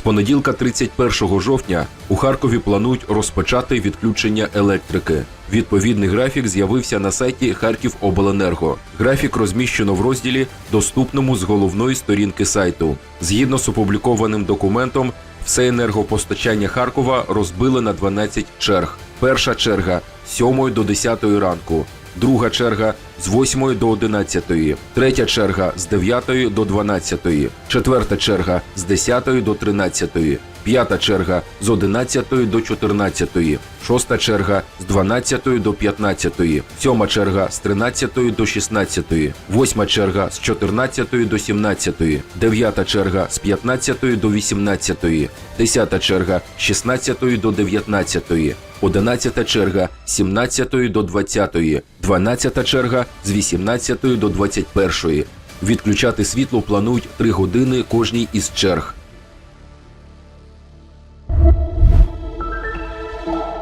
З понеділка, 31 жовтня, у Харкові планують розпочати відключення електрики. Відповідний графік з'явився на сайті Харківобленерго. Графік розміщено в розділі, доступному з головної сторінки сайту. Згідно з опублікованим документом, все енергопостачання Харкова розбили на 12 черг. Перша черга з 7 до 10 ранку, друга черга з 8 до 11, третя черга з 9 до 12, четверта черга з 10 до 13, п'ята черга з 11 до 14, шоста черга з 12 до 15, сьома черга з 13 до 16, восьма черга з 14 до 17, дев'ята черга з 15 до 18, десята черга з 16 до 19, одинадцята черга з 17 до 20, дванадцята черга з 18 до 21. Відключати світло планують 3 години кожній із черг. thank you.